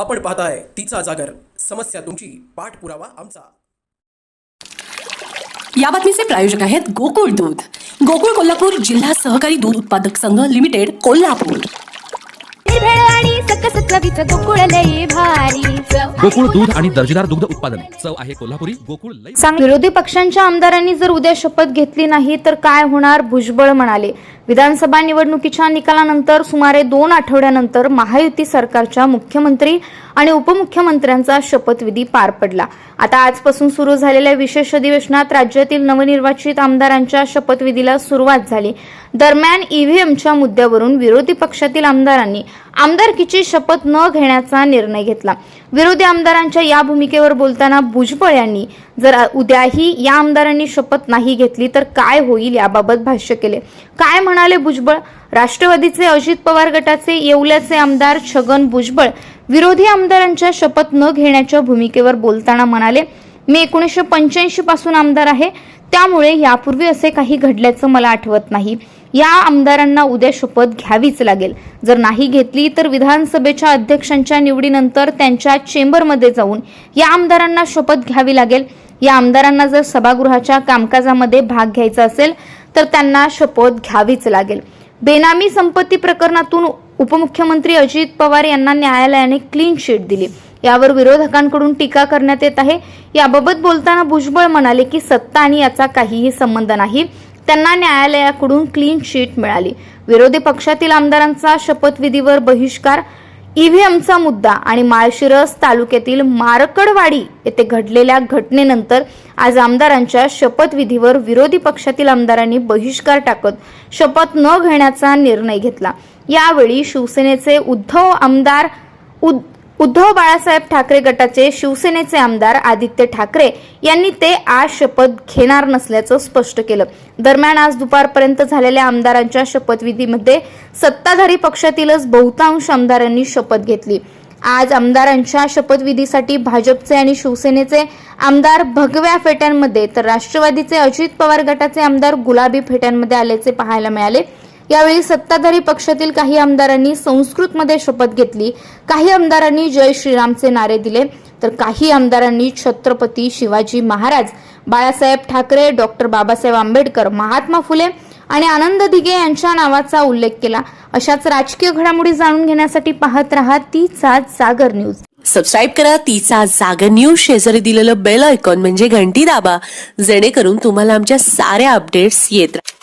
आपण पाहताय तिचा जागर. समस्या तुमची. पाठपुरावा आमचा. या बातमीचे प्रायोजक आहेत गोकुळ दूध. गोकुळ कोल्हापूर जिल्हा सहकारी दूध उत्पादक संघ लिमिटेड कोल्हापूर. चवीचं गोकुळ लई भारी गोकुळ दूध आणि दर्जेदार दुग्ध उत्पादन. चव आहे कोल्हापुरी गोकुळ लई विरोधी पक्षांच्या आमदारांनी जर उद्या शपथ घेतली नाही तर काय होणार? भुजबळ म्हणाले. विधानसभा निवडणुकीच्या निकालानंतर सुमारे दोन आठवड्यानंतर महायुती सरकारच्या मुख्यमंत्री आणि उपमुख्यमंत्र्यांचा शपथविधी पार पडला. आता आजपासून सुरू झालेल्या विशेष अधिवेशनात राज्यातील नवनिर्वाचित आमदारांच्या शपथविधीला सुरुवात झाली. दरम्यान ईव्हीएमच्या मुद्द्यावरून विरोधी पक्षातील आमदारांनी आमदारकीची शपथ न घेण्याचा निर्णय घेतला. विरोधी आमदारांच्या या भूमिकेवर बोलताना भुजबळ यांनी जर उद्याही या आमदारांनी शपथ नाही घेतली तर काय होईल याबाबत भाष्य केले. काय म्हणाले भुजबळ? राष्ट्रवादीचे अजित पवार गटाचे येवल्याचे आमदार छगन भुजबळ विरोधी आमदारांच्या शपथ न घेण्याच्या भूमिकेवर बोलताना म्हणाले मी एकोणीसशे पंच्याऐंशी पासून आमदार आहे त्यामुळे यापूर्वी असे काही घडल्याचं मला आठवत नाही. या आमदारांना उद्या शपथ घ्यावीच लागेल. जर नाही घेतली तर विधानसभेच्या अध्यक्षांच्या निवडीनंतर त्यांच्या चेंबरमध्ये जाऊन या आमदारांना शपथ घ्यावी लागेल. या आमदारांना जर सभागृहाच्या कामकाजामध्ये भाग घ्यायचा असेल तर त्यांना शपथ घ्यावीच लागेल. बेनामी संपत्ती प्रकरणातून उपमुख्यमंत्री अजित पवार यांना न्यायालयाने क्लीन चिट दिली. यावर विरोधकांकडून टीका करण्यात येत आहे. याबाबत बोलताना भुजबळ म्हणाले की सत्ता आणि याचा काहीही संबंध नाही. त्यांना न्यायालयाकडून क्लीन चिट मिळाली. विरोधी पक्षातील आमदारांचा शपथविधीवर बहिष्कार ईव्हीएमचा मुद्दा आणि माळशिरस तालुक्यातील मारकडवाडी येथे घडलेल्या घटनेनंतर आज आमदारांच्या शपथविधीवर विरोधी पक्षातील आमदारांनी बहिष्कार टाकत शपथ न घेण्याचा निर्णय घेतला. यावेळी शिवसेनेचे उद्धव आमदार उद- उद्धव बाळासाहेब ठाकरे गटाचे शिवसेनेचे आमदार आदित्य ठाकरे यांनी ते आज शपथ घेणार नसल्याचं स्पष्ट केलं. दरम्यान आज दुपारपर्यंत झालेल्या आमदारांच्या शपथविधीमध्ये सत्ताधारी पक्षातीलच बहुतांश आमदारांनी शपथ घेतली. आज आमदारांच्या शपथविधीसाठी भाजपचे आणि शिवसेनेचे आमदार भगव्या फेट्यांमध्ये तर राष्ट्रवादीचे अजित पवार गटाचे आमदार गुलाबी फेट्यांमध्ये आल्याचे पाहायला मिळाले. यावेळी सत्ताधारी पक्षातील काही आमदारांनी संस्कृतमध्ये शपथ घेतली. काही आमदारांनी जय श्रीरामचे नारे दिले. तर काही आमदारांनी छत्रपती शिवाजी महाराज बाळासाहेब ठाकरे डॉक्टर बाबासाहेब आंबेडकर महात्मा फुले आणि आनंद दिघे यांच्या नावाचा उल्लेख केला. अशाच राजकीय घडामोडी जाणून घेण्यासाठी पाहत रहा तीचा जागर न्यूज. सबस्क्राईब करा तिचा जागर न्यूज. शेजारी दिलेलं बेल आयकॉन म्हणजे घंटी दाबा. जेणेकरून तुम्हाला आमच्या साऱ्या अपडेट्स येत राहतील